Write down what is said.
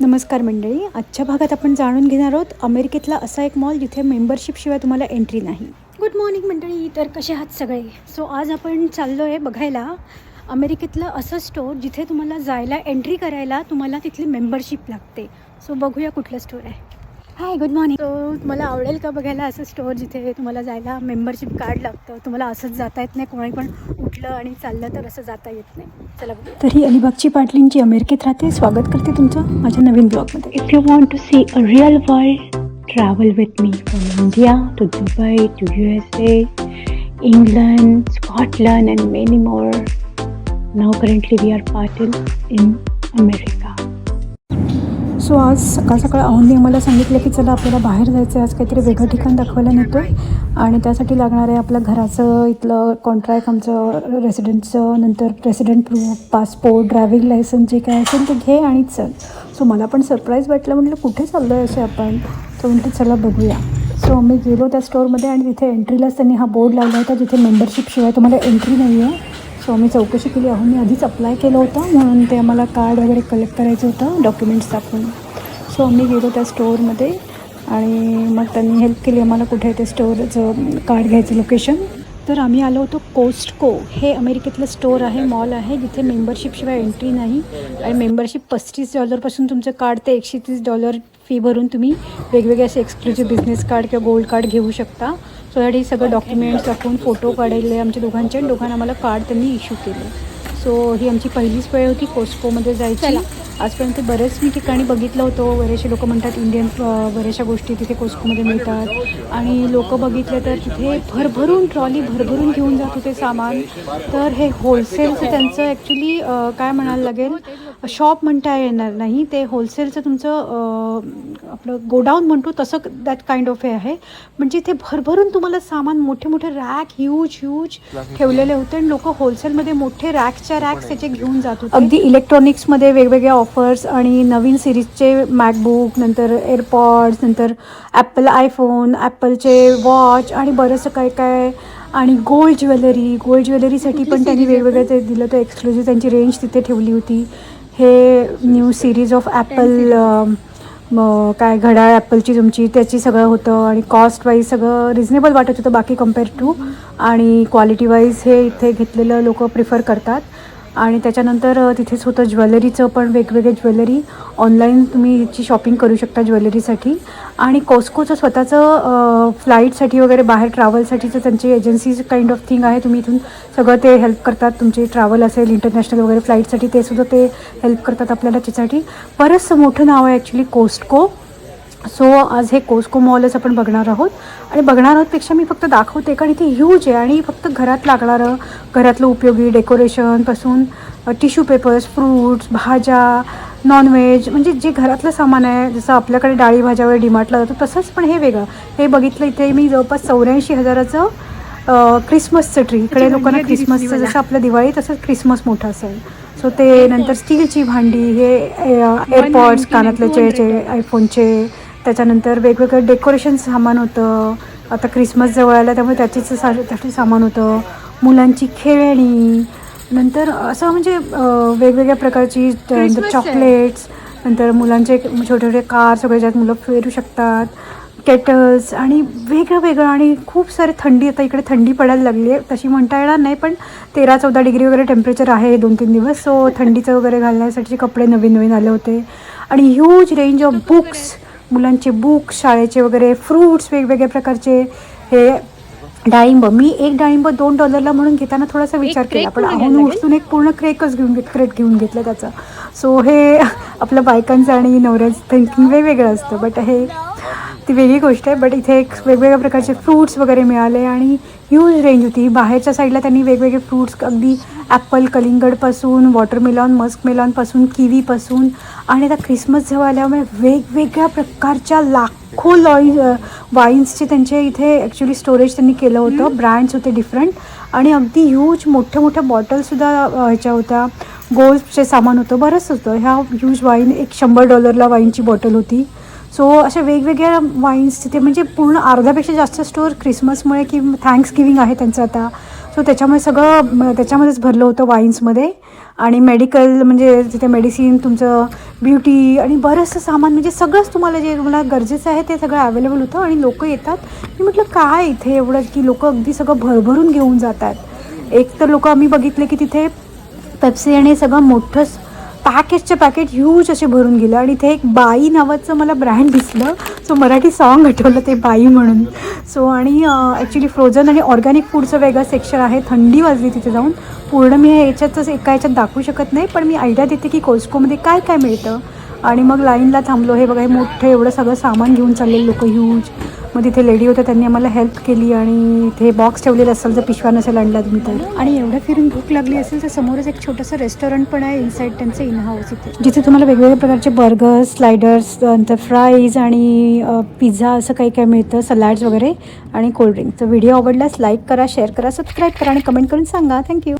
नमस्कार मंडळी आजच्या भागात आपण जाणून घेणार आहोत अमेरिकेतला असा एक मॉल जिथे मेंबरशिपशिवाय तुम्हाला एंट्री नाही. गुड मॉर्निंग मंडळी तर कसे आहात सगळे? सो आज आपण चाललो आहे बघायला अमेरिकेतलं असं स्टोर जिथे तुम्हाला जायला एंट्री करायला तुम्हाला तिथली मेंबरशिप लागते. सो बघूया कुठलं स्टोर आहे. हाय गुड मॉर्निंग सो तुम्हाला आवडेल का बघायला असं स्टोर जिथे तुम्हाला जायला मेंबरशिप कार्ड लागतं? तुम्हाला असंच जाता येत नाही कोणी पण उठलं आणि चाललं तर असं जाता येत नाही. चला तर ही अलिबागची पाटलीन जी अमेरिकेत राहते. स्वागत करते तुमचं माझ्या नवीन ब्लॉगमध्ये If you want to see a real world, travel with me from India to Dubai to USA, England, Scotland, and many more. Now, currently, we are parted in America. So आज सकाळ सकाळ अहोंनी मला सांगितलं की चला आपल्याला बाहेर जायचं आहे आज काहीतरी वेगळं ठिकाण दाखवायला नेतो आणि त्यासाठी लागणार आहे आपल्या घराचं इथलं कॉन्ट्रॅक्ट आमचं रेसिडेंटचं नंतर resident proof passport driving licence जे काय असेल ते घे आणि चल. सो मला पण सरप्राईज वाटलं म्हटलं कुठे चाललो आहे असे आपण? सो म्हटलं चला बघूया. सो आम्ही गेलो त्या स्टोअरमध्ये आणि तिथे एंट्रीलाच त्यांनी हा बोर्ड लावला होता जिथे मेंबरशिपशिवाय तुम्हाला एंट्री नाही आहे सो आम्ही चौकशी केली. अहो मी आधीच अप्लाय केलं होतं. म्हणून ते आम्हाला कार्ड वगैरे कलेक्ट करायचं होतं. डॉक्युमेंट्स दाखवून. सो आम्ही गेलो त्या स्टोअरमध्ये आणि मग त्यांनी हेल्प केली आम्हाला कुठे ते स्टोअरचं कार्ड घ्यायचं लोकेशन तर आम्ही आलो होतो कोस्टको हे अमेरिकेतलं स्टोअर आहे मॉल आहे. जिथे मेंबरशिपशिवाय एंट्री नाही. आणि मेंबरशिप पस्तीस डॉलरपासून तुमचं कार्ड ते एकशे तीस डॉलर फी भरून तुम्ही वेगवेगळे असे एक्सक्लुझिव्ह बिझनेस कार्ड किंवा गोल्ड कार्ड घेऊ शकता. सो यासाठी सगळं डॉक्युमेंट्स दाखवून फोटो काढले आमच्या दोघांचे आणि दोघांना आम्हाला कार्ड त्यांनी इश्यू केले. सो ही आमची पहिलीच वेळ होती कोस्कोमध्ये जायची. आजपर्यंत बरेच मी ठिकाणी बघितलं होतं. बरेचसे लोक म्हणतात इंडियन बऱ्याचशा गोष्टी तिथे कोस्कोमध्ये मिळतात. आणि लोक बघितले तर तिथे भरभरून ट्रॉली भरभरून घेऊन जात होते सामान. तर हे होलसेलचं त्यांचं ॲक्च्युली काय म्हणायला लागेल? शॉप म्हणता येणार नाही. ते होलसेलचं तुमचं आपलं गोडाऊन म्हणतो तसं दॅट काइंड ऑफ हे आहे. म्हणजे इथे भरभरून तुम्हाला सामान मोठे मोठे रॅक ह्यूज ह्यूज ठेवलेले होते आणि लोक होलसेलमध्ये मोठे रॅक्सच्या रॅक्स त्याचे घेऊन जात होते. अगदी इलेक्ट्रॉनिक्समध्ये वेगवेगळ्या ऑफर्स आणि नवीन सिरीजचे मॅकबुक नंतर एअरपॉड्स नंतर ॲपल आयफोन ॲपलचे वॉच आणि बरंचसं काय काय. आणि गोल्ड ज्वेलरी गोल्ड ज्वेलरीसाठी पण त्यांनी वेगवेगळं ते? दिलं तर एक्सक्लुझिव्ह त्यांची रेंज तिथे ठेवली होती. हे न्यू सिरीज ऑफ ॲपल काय घड्याळ ॲपलची तुमची त्याची सगळं होतं आणि कॉस्ट वाईज सगळं रिझनेबल वाटत होतं बाकी कंपेअर टू आणि क्वालिटी वाईज हे इथे घेतलेलं लोक प्रिफर करतात. आणि त्याच्यानंतर तिथेच होतं ज्वेलरीचं पण वेगवेगळे ज्वेलरी. ऑनलाईन तुम्ही ह्याची शॉपिंग करू शकता ज्वेलरीसाठी. आणि कोस्कोचं स्वतःचं फ्लाईटसाठी वगैरे बाहेर ट्रॅव्हलसाठीचं त्यांची एजन्सीज काइंड ऑफ थिंग आहे. तुम्ही इथून सगळं ते हेल्प करतात. तुमचे ट्रॅव्हल असेल इंटरनॅशनल वगैरे फ्लाईटसाठी ते सुद्धा ते हेल्प करतात आपल्याला त्याच्यासाठी. बरंचसं मोठं नाव आहे ॲक्च्युली कोस्टको सो आज हे कोस्को मॉलच आपण बघणार आहोत. आणि बघणार आहोत पेक्षा मी फक्त दाखवते कारण इथे ह्यूज आहे आणि फक्त घरात लागणारं घरातलं उपयोगी डेकोरेशनपासून टिश्यू पेपर्स फ्रूट्स भाज्या नॉनव्हेज म्हणजे जे घरातलं सामान आहे जसं आपल्याकडे डाळी भाज्या वगैरे डिमार्टला जातो तसंच पण हे वेगळं. हे बघितलं इथे मी जवळपास चौऱ्याऐंशी हजाराचं क्रिसमसचं ट्री इकडे लोकांना क्रिसमसचं जसं आपलं दिवाळी तसंच क्रिसमस मोठं असेल. सो ते नंतर स्टीलची भांडी हे एअरपॉड्स कानातले चे आयफोनचे त्याच्यानंतर वेगवेगळं डेकोरेशन सामान होतं. आता क्रिसमस जवळ आला त्यामुळे त्याचीच सा त्यासाठी सामान होतं. मुलांची खेळणी. नंतर असं म्हणजे वेगवेगळ्या प्रकारची चॉकलेट्स नंतर मुलांचे छोटे छोटे कार सगळे ज्यात मुलं फिरू शकतात. केटल्स आणि वेगळं वेगळं आणि खूप सारे थंडी आता इकडे थंडी पडायला लागली आहे तशी म्हणता येणार नाही पण तेरा चौदा डिग्री वगैरे टेम्परेचर आहे दोन तीन दिवस. सो थंडीचं वगैरे घालण्यासाठी कपडे नवीन नवीन आले होते. आणि ह्यूज रेंज ऑफ बुक्स मुलांचे बुक्स शाळेचे वगैरे फ्रूट्स वेगवेगळ्या प्रकारचे हे डाळिंब. मी एक डाळिंब दोन डॉलरला म्हणून घेताना थोडासा विचार केला. पण आहून उठून एक पूर्ण क्रेकच घेऊन घेत क्रेट घेऊन घेतलं त्याचं. सो हे आपल्या बायकांचं आणि नवऱ्याचं थिंकिंग वेगवेगळं असतं. बट हे ती वेगळी गोष्ट आहे. बट इथे एक वेगवेगळ्या प्रकारचे फ्रूट्स वगैरे मिळाले आणि ह्यूज रेंज होती. बाहेरच्या साईडला त्यांनी वेगवेगळे फ्रूट्स अगदी ॲपल कलिंगडपासून वॉटरमेलॉन मस्कमेलॉनपासून किवीपासून आणि आता क्रिसमस जवळ आल्यामुळे वेगवेगळ्या प्रकारच्या लाखो लॉई वाईन्सचे त्यांचे इथे ॲक्च्युली स्टोरेज त्यांनी केलं होतं. ब्रँड्स होते डिफरंट आणि अगदी ह्यूज मोठ्या मोठ्या बॉटलसुद्धा ह्याच्या होत्या. गोल्डचे सामान होतं. बरंच होतं. ह्या ह्यूज वाईन एक शंभर डॉलरला वाईनची बॉटल होती. सो अशा वेगवेगळ्या वाईन्स तिथे म्हणजे पूर्ण अर्ध्यापेक्षा जास्त स्टोअर क्रिसमसमुळे की थँक्स गिविंग आहे त्यांचं आता. सो त्याच्यामुळे सगळं त्याच्यामध्येच भरलं होतं वाईन्समध्ये आणि मेडिकल म्हणजे तिथे मेडिसिन तुमचं ब्युटी आणि बरंचसं सामान म्हणजे सगळंच तुम्हाला जे तुम्हाला गरजेचं आहे ते सगळं अवेलेबल होतं आणि लोक येतात. मी म्हटलं काय इथे एवढं की लोक अगदी सगळं भरभरून घेऊन जातात? एक तर लोक आम्ही बघितले की तिथे पेप्सी आणि सगळं मोठं पॅकेजचे पॅकेट ह्यूज असे भरून गेलं. आणि इथे एक बाई नावाचं मला ब्रँड दिसलं. सो मराठी सॉन्ग आठवलं ते बाई म्हणून. सो आणि ॲक्च्युली फ्रोझन आणि ऑर्गॅनिक फूडचं वेगळं सेक्शन आहे. थंडी वाजली तिथे जाऊन. पूर्ण मी हे याच्यातच एका याच्यात दाखवू शकत नाही पण मी आयडिया देते की कोस्कोमध्ये काय काय मिळतं. आणि मग लाईनला थांबलो. हे बघा हे मोठं एवढं सगळं सामान घेऊन चाललेले लोक ह्यूज मग तिथे लेडी होत्या त्यांनी आम्हाला हेल्प केली आणि इथे बॉक्स ठेवलेला असेल जर पिशवा नसेल आणला तुम्ही तर. आणि एवढं फिरून भूक लागली असेल तर समोरच एक छोटंसं रेस्टॉरंट पण आहे इनसाईड त्यांचं इन हाऊस इथे. जिथे तुम्हाला वेगवेगळ्या प्रकारचे बर्गर्स स्लायडर्स नंतर फ्राईज आणि पिझ्झा असं काही काही मिळतं सलॅड्स वगैरे आणि कोल्ड्रिंक तर व्हिडिओ आवडल्यास लाईक करा शेअर करा सबस्क्राईब करा आणि कमेंट करून सांगा. थँक्यू